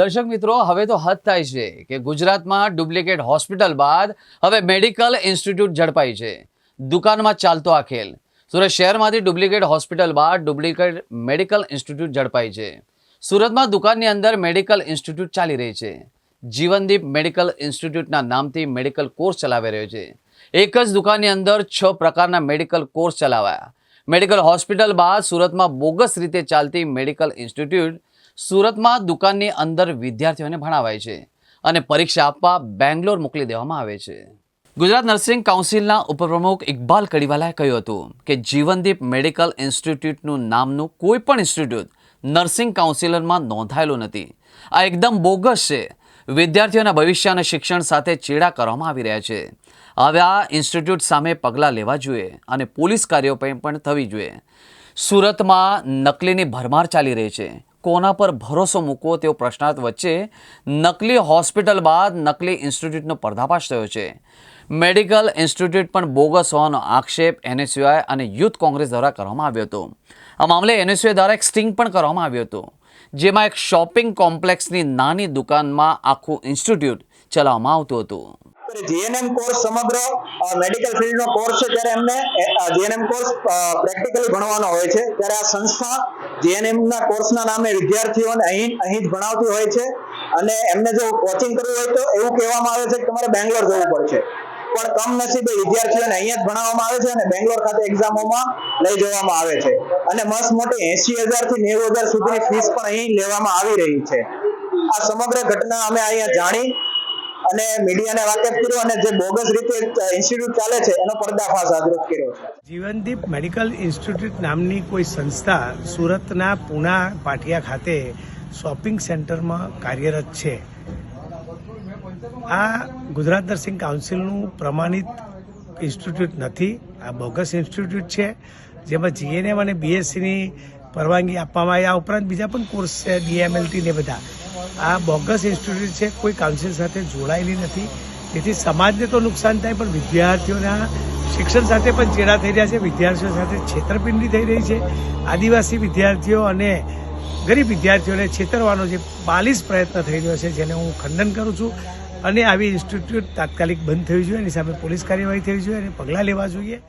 દર્શક મિત્રો, હવે તો હદ થાય છે કે ગુજરાતમાં ડુપ્લિકેટ હોસ્પિટલ બાદ હવે મેડિકલ ઇન્સ્ટિટ્યૂટ ઝડપાઈ છે. દુકાનમાં ચાલતો આ ખેલ. સુરત શહેરમાંથી ડુપ્લિકેટ હોસ્પિટલ બાદ ડુપ્લિકેટ મેડિકલ ઇન્સ્ટિટ્યૂટ ઝડપાઈ છે. સુરતમાં દુકાનની અંદર મેડિકલ ઇન્સ્ટિટ્યૂટ ચાલી રહી છે. જીવનદીપ મેડિકલ ઇન્સ્ટિટ્યૂટના નામથી મેડિકલ કોર્સ ચલાવી રહ્યો છે. એક જ દુકાનની અંદર છ પ્રકારના મેડિકલ કોર્સ ચલાવાયા. મેડિકલ હોસ્પિટલ બાદ સુરતમાં બોગસ રીતે ચાલતી મેડિકલ ઇન્સ્ટિટ્યૂટ સુરતમાં દુકાનની અંદર વિદ્યાર્થીઓને ભણાવાય છે અને પરીક્ષા આપવા બેંગ્લોર મોકલી દેવામાં આવે છે. ગુજરાત નર્સિંગ કાઉન્સિલના ઉપપ્રમુખ ઇકબાલ કડીવાલાએ કહ્યું હતું કે જીવનદીપ મેડિકલ ઇન્સ્ટિટ્યૂટનું નામનું કોઈ પણ ઇન્સ્ટિટ્યૂટ નર્સિંગ કાઉન્સિલરમાં નોંધાયેલું નથી. આ એકદમ બોગસ છે. વિદ્યાર્થીઓના ભવિષ્ય અને શિક્ષણ સાથે ચેડા કરવામાં આવી રહ્યા છે. હવે આ ઇન્સ્ટિટ્યૂટ સામે પગલાં લેવા જોઈએ અને પોલીસ કાર્યો પણ થવી જોઈએ. સુરતમાં નકલીની ભરમાર ચાલી રહી છે. કોના પર ભરોસો મૂકવો તેવો પ્રશ્નાર્થ વચ્ચે નકલી હોસ્પિટલ બાદ નકલી ઇન્સ્ટિટ્યૂટનો પર્દાફાશ થયો છે. મેડિકલ ઇન્સ્ટિટ્યૂટ પણ બોગસ હોવાનો આક્ષેપ એનએસયુઆઈ અને યુથ કોંગ્રેસ દ્વારા કરવામાં આવ્યો હતો. આ મામલે એનએસયુઆઈ દ્વારા એક સ્ટિંગ પણ કરવામાં આવ્યો હતો. જેમાં એક શોપિંગ કોમ્પ્લેક્સની નાની દુકાનમાં આખું ઇન્સ્ટિટ્યૂટ ચલાવવામાં આવતું હતું. જીએનએમ કોર્સ સમગ્ર મેડિકલ ફિલ્ડનો કોર્સ છે, ત્યારે એમને જીએનએમ કોર્સ પ્રેક્ટિકલી ભણવાનો હોય છે. ત્યારે આ સંસ્થા જીએનએમ ના કોર્સના નામે વિદ્યાર્થીઓને અહીં અહીં જ ભણાવતી હોય છે. અને એમને જો કોચિંગ કરવું હોય તો એવું કહેવામાં આવે છે કે તમારે બેંગ્લોર જવું પડશે. પણ કમનસીબે વિદ્યાર્થીઓને અહીંયા જ ભણાવવામાં આવે છે અને બેંગ્લોર ખાતે એક્ઝામોમાં લઈ જવામાં આવે છે. અને મસ્ત મોટી એસી હજારથી નેવું હજાર સુધીની ફીસ પણ અહીં લેવામાં આવી રહી છે. આ સમગ્ર ઘટના અમે અહીંયા જાણી અને મીડિયાને વાકેફ કર્યો અને જે બોગસ રીતે ઇન્સ્ટિટ્યૂટ ચાલે છે, એનો પર્દાફાશ જાગૃત કર્યો જીવનદીપ મેડિકલ ઇન્સ્ટિટ્યૂટ નામની કોઈ સંસ્થા સુરતના પૂના પાટિયા ખાતે શોપિંગ સેન્ટરમાં કાર્યરત છે. આ ગુજરાત નર્સિંગ કાઉન્સિલનું પ્રમાણિત ઇન્સ્ટિટ્યૂટ નથી. આ બોગસ ઇન્સ્ટિટ્યૂટ છે. જેમાં જીએનએમ અને બીએસસીની પરવાનગી આપવામાં આવી. આ ઉપરાંત બીજા પણ કોર્સ છે, ડીએમએલટી ને બધા. આ બોગસ ઇન્સ્ટિટ્યૂટ છે, કોઈ કાઉન્સિલ સાથે જોડાયેલી નથી. તેથી સમાજને તો નુકસાન થાય, પણ વિદ્યાર્થીઓના શિક્ષણ સાથે પણ ચેડા થઈ રહ્યા છે, વિદ્યાર્થીઓ સાથે છેતરપિંડી થઈ રહી છે. આદિવાસી વિદ્યાર્થીઓ અને ગરીબ વિદ્યાર્થીઓને છેતરવાનો જે બાલિશ પ્રયત્ન થઈ રહ્યો છે, જેને હું ખંડન કરું છું. અને આવી ઇન્સ્ટિટ્યૂટ તાત્કાલિક બંધ થવી જોઈએ, એની સામે પોલીસ કાર્યવાહી થવી જોઈએ અને પગલાં લેવા જોઈએ.